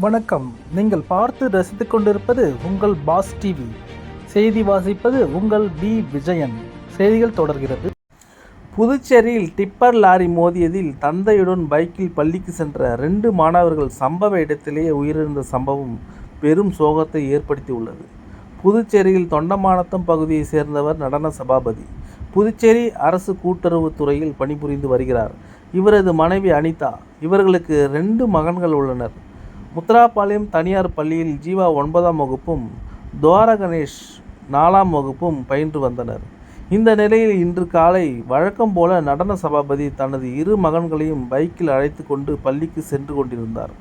வணக்கம். நீங்கள் பார்த்து ரசித்து கொண்டிருப்பது உங்கள் பாஸ் டிவி. செய்தி வாசிப்பது உங்கள் பி விஜயன். செய்திகள் தொடர்கிறது. புதுச்சேரியில் டிப்பர் லாரி மோதியதில் தந்தையுடன் பைக்கில் பள்ளிக்கு சென்ற ரெண்டு மாணவர்கள் சம்பவ இடத்திலேயே உயிரிழந்த சம்பவம் பெரும் சோகத்தை ஏற்படுத்தியுள்ளது. புதுச்சேரியில் தொண்டமானத்தம் பகுதியைச் சேர்ந்தவர் நடன சபாபதி. புதுச்சேரி அரசு கூட்டுறவுத் துறையில் பணிபுரிந்து வருகிறார். இவரது மனைவி அனிதா. இவர்களுக்கு ரெண்டு மகன்கள் உள்ளனர். முத்ராபாளையம் தனியார் பள்ளியில் ஜீவா ஒன்பதாம் வகுப்பும் துவார கணேஷ் நாலாம் வகுப்பும் பயின்று வந்தனர். இந்த நிலையில் இன்று காலை வழக்கம் போல நடன சபாபதி தனது இரு மகன்களையும் பைக்கில் அழைத்து கொண்டு பள்ளிக்கு சென்று கொண்டிருந்தார்.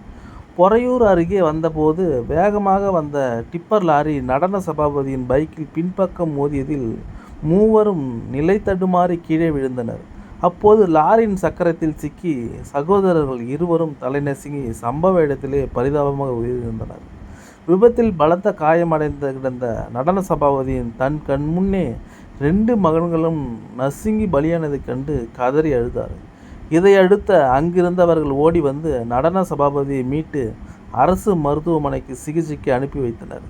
பொறையூர் அருகே வந்தபோது வேகமாக வந்த டிப்பர் லாரி நடன சபாபதியின் பைக்கில் பின்பக்கம் மோதியதில் மூவரும் நிலை தடுமாறி கீழே விழுந்தனர். அப்போது லாரியின் சக்கரத்தில் சிக்கி சகோதரர்கள் இருவரும் தலைநசுங்கி சம்பவ இடத்திலே பரிதாபமாக உயிரிழந்தனர். விபத்தில் பலத்த காயமடைந்த கிடந்த நடன சபாபதியின் தன் கண் முன்னே ரெண்டு மகன்களும் நசுங்கி பலியானதைக் கண்டு கதறி அழுதார். இதையடுத்த அங்கிருந்தவர்கள் ஓடி வந்து நடன சபாபதியை மீட்டு அரசு மருத்துவமனைக்கு சிகிச்சைக்கு அனுப்பி வைத்தனர்.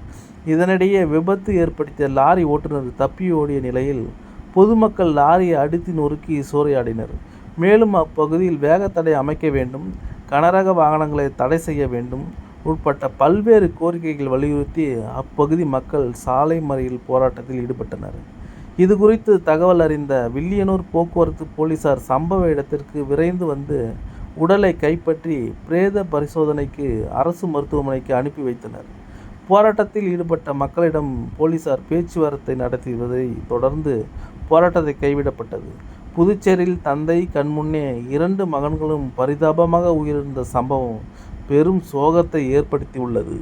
இதனிடையே விபத்து ஏற்படுத்திய லாரி ஓட்டுநர் தப்பி ஓடிய நிலையில் பொதுமக்கள் லாரியை அடித்து நொறுக்கி சூறையாடினர். மேலும் அப்பகுதியில் வேகத்தடை அமைக்க வேண்டும் கனரக வாகனங்களை தடை செய்ய வேண்டும் உட்பட்ட பல்வேறு கோரிக்கைகள் வலியுறுத்தி அப்பகுதி மக்கள் சாலை மறியல் போராட்டத்தில் ஈடுபட்டனர். இது குறித்து தகவல் அறிந்த வில்லியனூர் போக்குவரத்து போலீசார் சம்பவ இடத்திற்கு விரைந்து வந்து உடலை கைப்பற்றி பிரேத பரிசோதனைக்கு அரசு மருத்துவமனைக்கு அனுப்பி வைத்தனர். போராட்டத்தில் ஈடுபட்ட மக்களிடம் போலீசார் பேச்சுவார்த்தை நடத்தியதை தொடர்ந்து போராட்டத்தை கைவிடப்பட்டது. புதுச்சேரியில் தந்தை கண்முன்னே இரண்டு மகன்களும் பரிதாபமாக உயிரிழந்த சம்பவம் பெரும் சோகத்தை ஏற்படுத்தியுள்ளது.